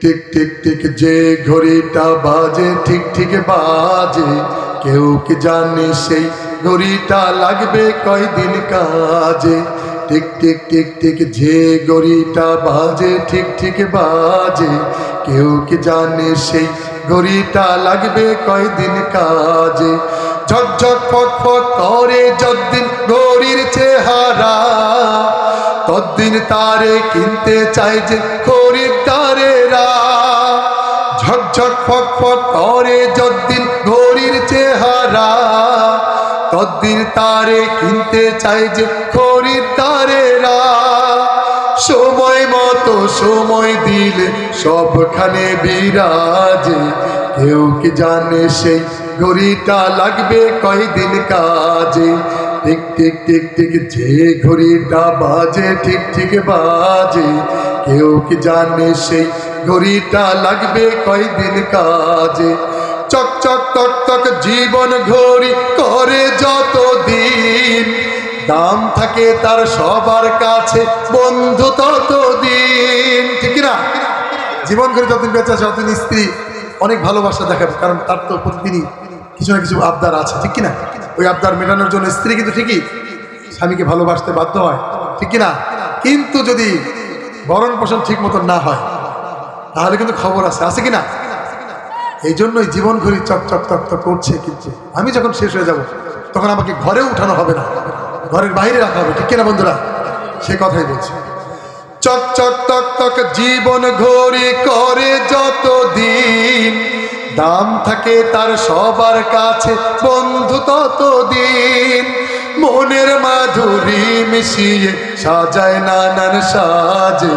Tick tick tick tick, যে ঘড়িটা বাজে, ঠিক ঠিক বাজে। কেউ কি জানে সেই ঘড়িটা লাগবে কয়দিন কাজে? টিক টিক টিক টিক, যে ঘড়িটা বাজে, ঠিক ঠিক বাজে। কেউ কি জানে সেই ঘড়িটা লাগবে কয়দিন কাজে? ঝকঝক ফক ফক করে যদ্দিন ঘড়ির চেহারা তদ্দিন তারে কিনতে চাই যে ফক ফক করে যদ্দিন ঘড়ির চেহারা তদ্দিন তারে কিনতে চাই যে খরিদ্দারেরা সময় মতো সময় দিলে সবখানে বিরাজে। কেউ কি জানে সেই ঘড়িটা লাগবে কয়দিন কাজে? টিক টিক টিক টিক, যে ঘড়িটা বাজে, ঠিক ঠিক বাজে। কেউ কি জানে সেই ঘড়িটা লাগবে কয়দিন কাজে? চক চক তক তক জীবন ঘড়ি করে যত দিন দাম থাকে তার সবার কাছে বন্ধু তত দিন ঠিক না জীবন ঘড়ি যতদিন বেঁচে আছে, ততদিন স্ত্রী অনেক ভালোবাসা দেখাবে, কারণ তার তো প্রতিদিনই কিছু না কিছু আবদার আছে, ঠিক কিনা? ওই আবদার মেটানোর জন্য স্ত্রী কিন্তু ঠিকই স্বামীকে ভালোবাসতে বাধ্য হয়, ঠিক কিনা? কিন্তু যদি ভরণ পোষণ ঠিক মতন না হয় তাহলে কিন্তু খবর আছে আছে কিনা? এই জন্যই জীবন ঘড়ি চক চক চক চক করছে কিন্তু আমি যখন শেষ হয়ে যাব, তখন আমাকে ঘরে উঠানো হবে না। ঘরের বাইরে রাখা হবে, ঠিক কিনা বন্ধুরা? সে কথাই বলছি। চক চক তক তক জীবন ঘড়ি করে যত দিন দাম থাকে তার সবার কাছে বন্ধু তত দিন মনের মাধুরী মিশিয়ে সাজায় নানান সাজে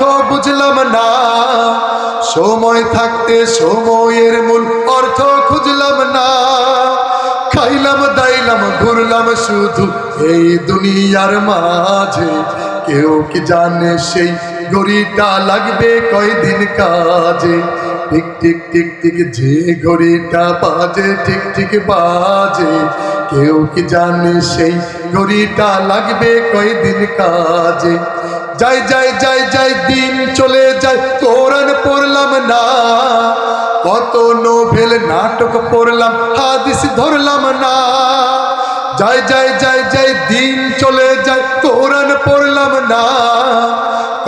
অর্থ বুঝলাম না। সময় থাকতে সময়ের মূল অর্থ খুঁজলাম না। খাইলাম, দাইলাম, ঘুরলাম শুধু এই দুনিয়ার মাঝে। কেউ কি জানে সেই ঘড়িটা লাগবে কয়দিন কাজে? টিক টিক টিক টিক, যে ঘড়িটা বাজে ঠিক ঠিক বাজে। কেউ কি জানে সেই ঘড়িটা লাগবে কয়দিন কাজে? যাই যাই যাই যাই, দিন চলে যায়, কোরআন পড়লাম না। কত নোভেল নাটক পড়লাম, হাদিস ধরলাম না। যাই যাই যাই যাই, দিন চলে যায়, কোরআন পড়লাম না।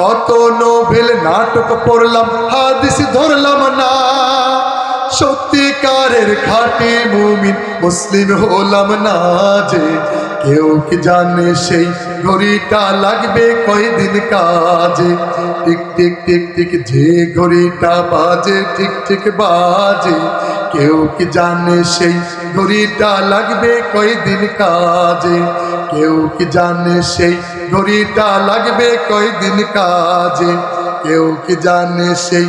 কত নোভেল নাটক পড়লাম, হাদিস ধরলাম না। সত্যিকারের খাঁটি মুমিন মুসলিম হলাম না যে। কেউ কি জানে সেই ঘড়িটা লাগবে কয়দিন কাজে? টিক টিক টিক টিক, যে ঘড়িটা বাজে ঠিক ঠিক বাজে। কেউ কি জানে সেই ঘড়িটা লাগবে কয়দিন কাজে? কেউ কি জানে সেই ঘড়িটা লাগবে কয়দিন কাজে? কেউ কি জানে সেই